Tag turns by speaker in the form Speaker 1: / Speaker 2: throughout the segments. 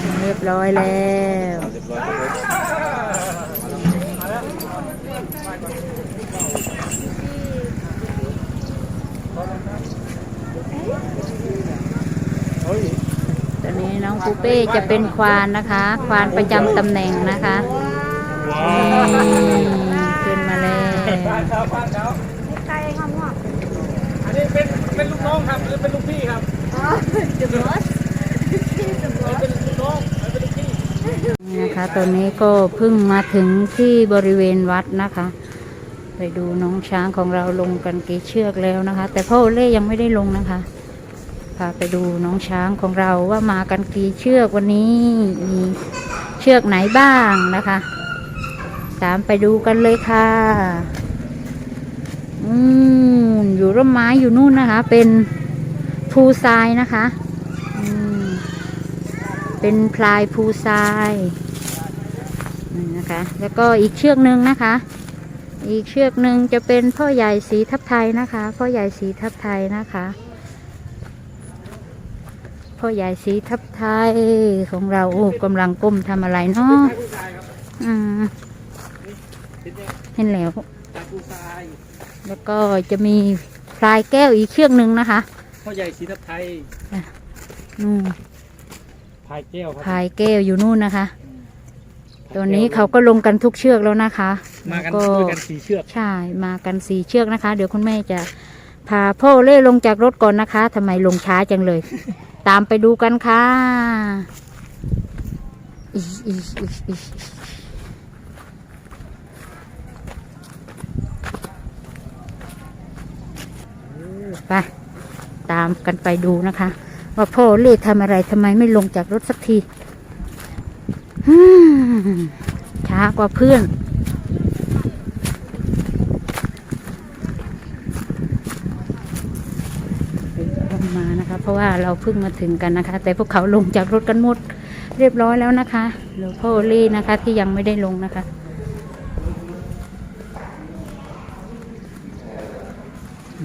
Speaker 1: งเรียบร้อยแล้ว
Speaker 2: เรียบร้อยครับผม
Speaker 1: ตอนนี้น้องปูเป้จะเป็นควานนะคะ ควานประจำตำแหน่งนะคะนี่ขึ้นมาแล้ว
Speaker 3: ไกลค่ะหมวก
Speaker 2: อันนี้เป็นเป็นลูกน้องครับหรือเป็นลูกพี่ครับ
Speaker 3: อ๋อเดอะ
Speaker 2: นะ
Speaker 1: คะตอนนี้ก็เพิ่งมาถึงที่บริเวณวัดนะคะ ไปดูน้องช้างของเราลงกันกี่เชือกแล้วนะคะ แต่พ่อโอเล่ยังไม่ได้ลงนะคะพาไปดูน้องช้างของเราว่ามากันกี่เชือกวันนี้มีเชือกไหนบ้างนะคะ ตามไปดูกันเลยค่ะ อืมอยู่ร่มไม้อยู่นู่นนะคะ เป็นภูทรายนะคะ เป็นพลายภูทรายนี่นะคะ แล้วก็อีกเชือกหนึ่งนะคะ อีกเชือกหนึ่งจะเป็นพ่อใหญ่สีทับไทยนะคะ พ่อใหญ่สีทับไทยนะคะ พ่อใหญ่สีทับไทยของเราโอ้กำลังก้มทำอะไรเนาะอืมเห็นแล้ว
Speaker 2: ตาปูทราย
Speaker 1: แล้วก็จะมีพลายแก้วอีกเชือกหนึ่งนะคะ
Speaker 2: พ่อใหญ่ศรีทับไทย
Speaker 1: นู่น
Speaker 2: พายแก้วค
Speaker 1: พ
Speaker 2: รับ
Speaker 1: ลายแก้วอยู่นู่นนะคะ ตัวนี้เขาก็ลงกันทุกเชือกแล้วนะคะ
Speaker 2: มากัน
Speaker 1: แล้ว
Speaker 2: ด้วยกันสี่เชือก
Speaker 1: ใช่มากันสี่เชือกนะคะ เดี๋ยวคุณแม่จะพาพ่อเล่ลงจากรถก่อนนะคะทำไมลงช้าจังเลย ตามไปดูกันค่ะอิอิอิอิไปตามกันไปดูนะคะ ว่าพ่อเล่ทำอะไรทำไมไม่ลงจากรถสักทีช้ากว่าเพื่อน ลงมานะคะ เพราะว่าเราเพิ่งมาถึงกันนะคะ แต่พวกเขาลงจากรถกันหมด เรียบร้อยแล้วนะคะเหลือพ่อโอเล่นะคะ ที่ยังไม่ได้ลงนะคะ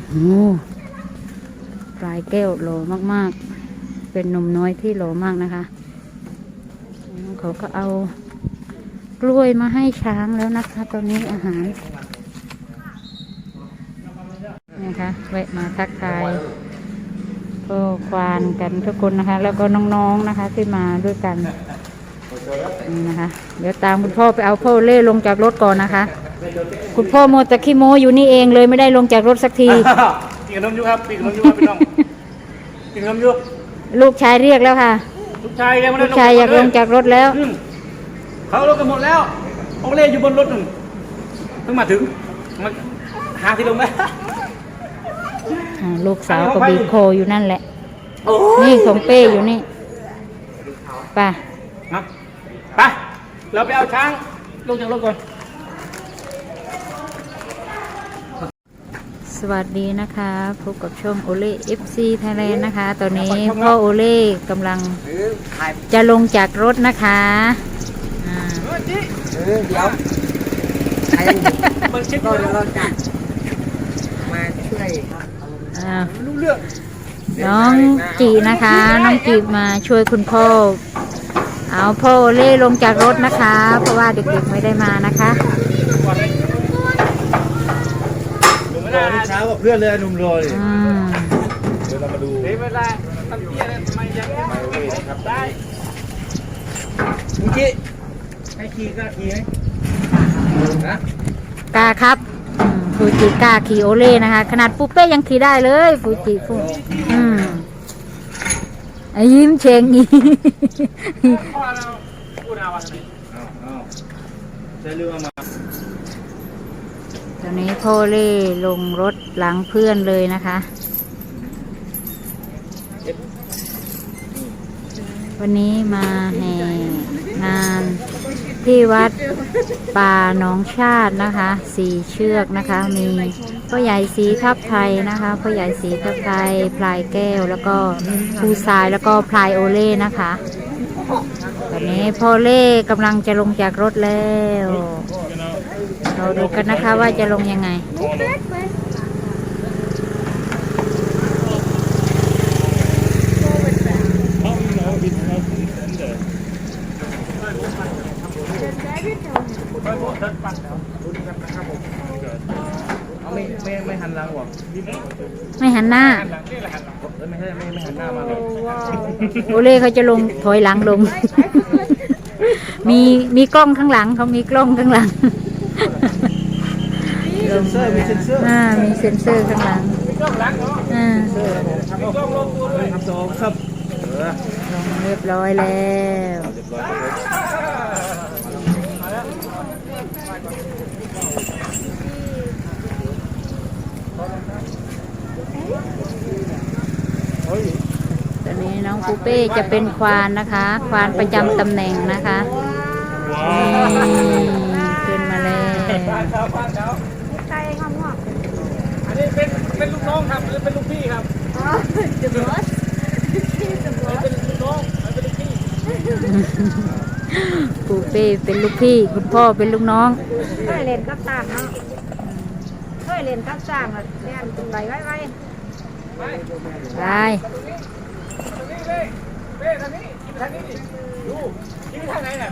Speaker 1: โอ้ปลายแก้วโลมาก ๆ เป็นหนุ่มน้อยที่โหลมากนะคะ เขาก็เอากล้วยมาให้ช้างแล้วนะคะ ตอนนี้อาหารนะคะแวะมาทักทายก็ควานกันทุกคนนะคะ แล้วก็น้องๆนะคะ ที่มาด้วยกันนี่นะคะ เดี๋ยวตามคุณพ่อไปเอาพ่อเล่ลงจากรถก่อนนะคะ คุณพ่อโมต่ขี้โมอยู่นี่เองเลยไม่ได้ลงจากรถสักที
Speaker 2: ปีกนมยุครับปีกนมยุครับพี่น้องปีกนมยุ
Speaker 1: ลูกชายเรียกแล้วค่ะ
Speaker 2: ลูกชายยังไม่
Speaker 1: ลู
Speaker 2: ได้
Speaker 1: กชายอยากลงจากรถแล้ว
Speaker 2: อืมเขาลงกันหมดแล้วโอเล่อยู่บนรถหนึ่งเพิ่งมาถึงมาหาที่ลงไหม
Speaker 1: อ่าลูกสาวก็บีบโคอยู่นั่นแหละ
Speaker 2: โอ้
Speaker 1: นี่ของเป้อยู่นี่ไป่ะ
Speaker 2: มาไปเราไปเอาช้างลงจากรถก่อน
Speaker 1: สวัสดีนะคะพบกับช่องโอเล่ FC Thailand นะคะ ตอนนี้พ่อโอเล่กำลังจะลงจากรถนะคะอ่า
Speaker 4: เออเดี๋ยวใคร
Speaker 2: มันเช็ค
Speaker 4: ก็
Speaker 2: ก่อน
Speaker 4: เดี๋ยวเราจะมาช่วยครับ
Speaker 1: อ่า
Speaker 2: รู้เรื่อง
Speaker 1: น้องจีนะคะ น้องจีมาช่วยคุณพ่อเอาพ่อโอเล่ลงจากรถนะคะ เพราะว่าเด็กๆไม่ได้มานะคะ
Speaker 2: ลงไม่ได้
Speaker 5: เช้ากับเพื่อนเลยหนุ่มรอย
Speaker 1: อืม
Speaker 5: เดี๋ยวเรามาดู
Speaker 2: เดี๋ยวเวลาทำเตี้ยเนี่ยทำไมยังไม่ขับได้
Speaker 5: เมื่อกี้ให้ขี่ก็ขี่ไหมนะ
Speaker 1: กล้าครับอืมฟูจิกล้าขี่โอเล่นะคะ ขนาดปูเป้ยังขี่ได้เลยฟูจิฟูอืมไอ้ยิ้มเชงอี
Speaker 2: พ่อเราพูดเอาวันนี้
Speaker 5: อ้าวอ้าวจะเรือมา
Speaker 1: ตอนนี้พ่อเล่ลงรถหลังเพื่อนเลยนะคะ วันนี้มาแห่งานที่วัดป่าหนองชาตินะคะ สีเชือกนะคะ มีพ่อใหญ่สีทับไทยนะคะพ่อใหญ่สีทับไทยพลายแก้วแล้วก็ภูทรายแล้วก็พลายโอเล่นะคะ ตอนนี้พ่อเล่กำลังจะลงจากรถแล้ว เราดูกันนะคะว่าจะลงยังไง
Speaker 5: ไม่หันหลังหรอ
Speaker 1: ไน้า
Speaker 5: ไม่หันหน้า
Speaker 1: โอเล่เขาจะลงถอยหลังลง มีมีกล้องข้างหลังเขามีกล้องข้างหลัง
Speaker 5: เซนเซอร์มีเซนเซอร์
Speaker 1: อ่ามีเซ็นเซอร์ข้างหลังอ่า
Speaker 5: สองครับเออ
Speaker 1: ลงเรียบร้อยแล้ว
Speaker 5: เรียบร้อยครับ
Speaker 1: ตอนนี้น้องปูเป้จะเป็นควานนะคะ ควานประจำตำแหน่งนะคะนี่ขึ้นมาแล้ว
Speaker 3: ใครคำว่า
Speaker 2: อันนี้ เป็นเป็นลูกน้องครับหรือเป็นลูกพี่ครับ
Speaker 3: อ๋อ the boss he's the boss
Speaker 2: เป็นลูกน้องเป็นลูกพี่
Speaker 1: ปูเป้เป็นลูกพี่ คุณพ่อเป็นลูกน้อง
Speaker 3: เคยเล่นกับต่างเนาะเคยเล่นกับต่างอะเล่นไปไว้ไว้
Speaker 1: ไป
Speaker 2: เป้เป้ทางนี้ทางนี้ดิดูที่ทางไหนน่ะ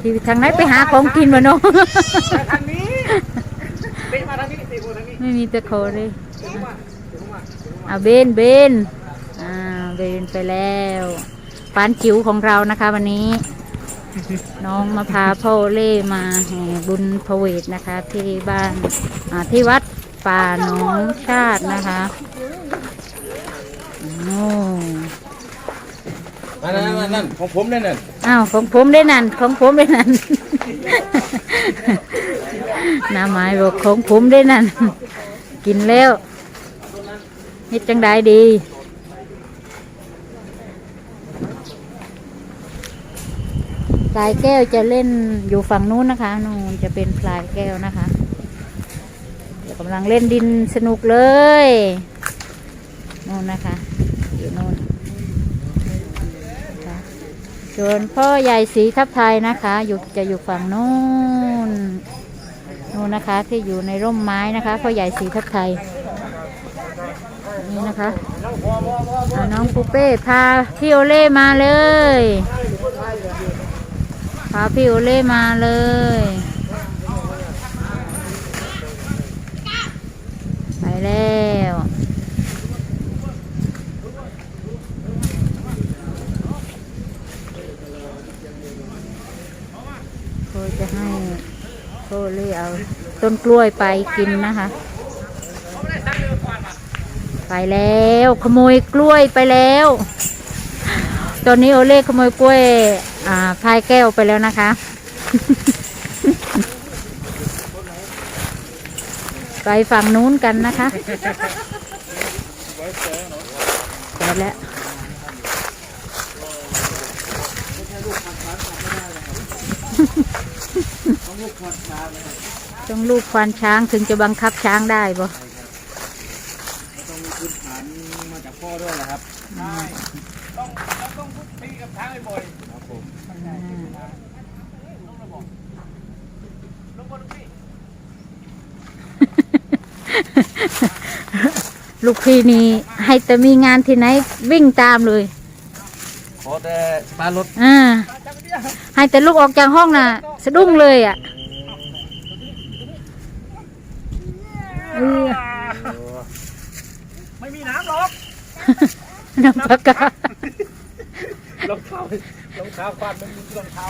Speaker 1: ที่ทางไหนไปหาของกินวะเนาะ
Speaker 2: ทางนี้เป้มาทางนี้เป้มาทางนี้
Speaker 1: ไม่มีตะโคเลย
Speaker 2: ถึงมาถึงมา
Speaker 1: เอาเบนเบนอ่าเบนไปแล้วปานจิ๋วของเรานะคะวันนี้ น้องมาพาพ่อเล่มาแห่บุญพเวทนะคะ ที่บ้านอ่าที่วัดป่าหนองชาตินะคะโอ้
Speaker 5: นั่นนั่นนั่นของผมนั่นนั่น
Speaker 1: อ้าวของผมได้นั่นของผมได้นั่น น้าหมายบอกของผมได้นั่น กินแล้วเฮ็ดจังได้ดี พลายแก้วจะเล่นอยู่ฝั่งนู้นนะคะ นู่นจะเป็นพลายแก้วนะคะกำลังเล่นดินสนุกเลยนู่นนะคะ อยู่นู่นส่วนพ่อใหญ่สีทับไทยนะคะ อยู่จะอยู่ฝั่งนู้น นู่นนะคะที่อยู่ในร่มไม้นะคะพ่อใหญ่สีทับไทยนี่นะคะน้องปูเป้พาพี่โอเล่มาเลยพาพี่โอเล่มาเลยไปแล้วโคจะให้ โคเล่เอาต้นกล้วยไปกินนะคะ ไปแล้วขโมยกล้วยไปแล้ว ตอนนี้โอเล่ขโมยกล้วย อ่าพายแก้วไปแล้วนะคะ ไปฝั่งนู้นกันนะคะไปแล้ว ต้องลูกควานช้างถึงจะบังคับช้างได้บ่
Speaker 5: ต้องมีพื้นฐานมาจากพ่อด้วยนะครับ
Speaker 2: ต้องเราต้องทุกทีกับทางให้บ่อย
Speaker 5: ครับผม
Speaker 2: ลงบนลูกพี่
Speaker 1: ลูกพี่นี่ให้แต่มีงานที่ไหนวิ่งตามเลย
Speaker 5: ขอแต่สตาร์ทรถ
Speaker 1: อ่า ให้แต่ลูกออกจากห้องน่ะ สะดุ้งเลยอะเออ
Speaker 2: ไม่มีน้ำหรอก
Speaker 1: น้ำปากการ
Speaker 2: องเท้ารองเท้าฟาดไม่มีรองเท้า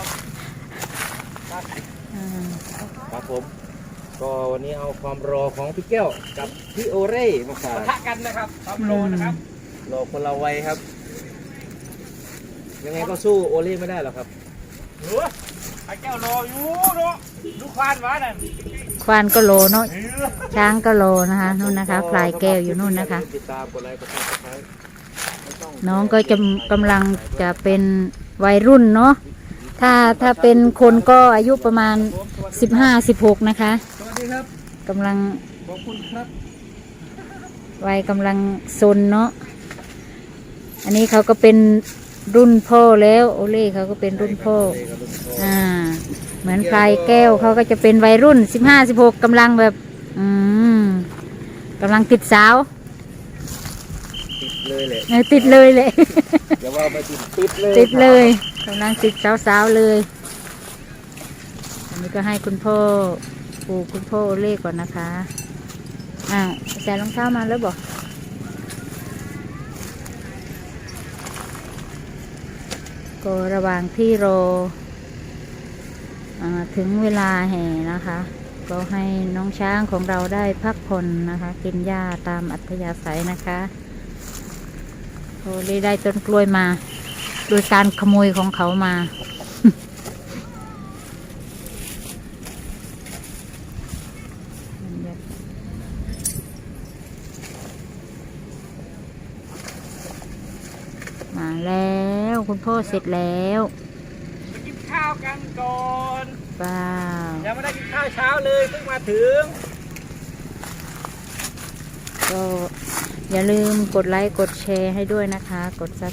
Speaker 1: อ่า
Speaker 5: ครับผมก็วันนี้เอาความรอของพี่แก้วกับพี่โอเร่มาฝาก
Speaker 2: ปะทะกันนะครับความโลนะครับ
Speaker 5: รอคนละวัยครับ ยังไงก็สู้โอเล่ไม่ได้หรอกครับ
Speaker 2: หรือไอ้แก้วรออยู่เนาะดูควานหวานนั่น
Speaker 1: ควานก็โลเนาะ
Speaker 2: เออ
Speaker 1: ช้างก็โลนะคะนู่นนะคะพลายแก้วอยู่นู่นนะคะ
Speaker 5: ติดตามกดไลค์กดซับสไครต์ไม่ต้อง
Speaker 1: น้องก็จะกำลังจะเป็นวัยรุ่นเนาะถ้าถ้าเป็นคนก็อายุประมาณ 15-16 นะคะ
Speaker 5: สวัสดีครับ
Speaker 1: กำลัง
Speaker 5: ขอบคุณครับ
Speaker 1: วัยกำลังซนเนาะอันนี้เขาก็เป็น รุ่นพ่อแล้ว โอเล่เขาก็เป็นรุ่นพ่อ อ่า เหมือนพลายแก้วเขาก็จะเป็นวัยรุ่น15-16กำลังแบบ อืมกำลังติดสาว
Speaker 5: ติดเลยแหละ
Speaker 1: เออติดเลยเลย
Speaker 5: เดี๋ยวว่าไม่ติดติดเลย
Speaker 1: ติดเลยกำลังติดสาวๆเลยอันนี้ก็ให้คุณพ่อปู่คุณพ่อโอเล่ก่อนนะคะ อ่าใส่รองเท้ามาแล้วบอก ก็ระหว่างที่รออถึงเวลาแห่นะคะ ก็ให้น้องช้างของเราได้พักผ่อนนะคะ กินหญ้าตามอัธยาศัยนะคะโอเล่ได้ต้นกล้วยมาโดยการขโมยของเขามามาแล้ว คุณพ่อเสร็จแล้ว
Speaker 2: ไปกินข้าวกันก่อน
Speaker 1: ว้าว
Speaker 2: ยังไม่ได้กินข้าวเช้าเลยเพิ่งมาถึง
Speaker 1: ก็อย่าลืมกดไลค์กดแชร์ให้ด้วยนะคะ กดซับ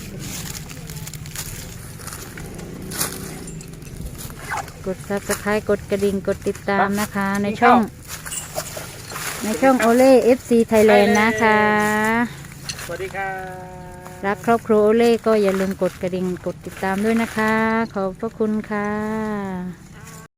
Speaker 1: กดซับสไครต์กดกระดิ่งกดติดตามนะคะ ในช่อง ในช่องโอเล่ FC Thailand นะคะ
Speaker 2: สวัสดีครับ
Speaker 1: รักครอบครัวโอเล่ก็อย่าลืมกดกระดิ่งกดติดตามด้วยนะคะ ขอบพระคุณค่ะ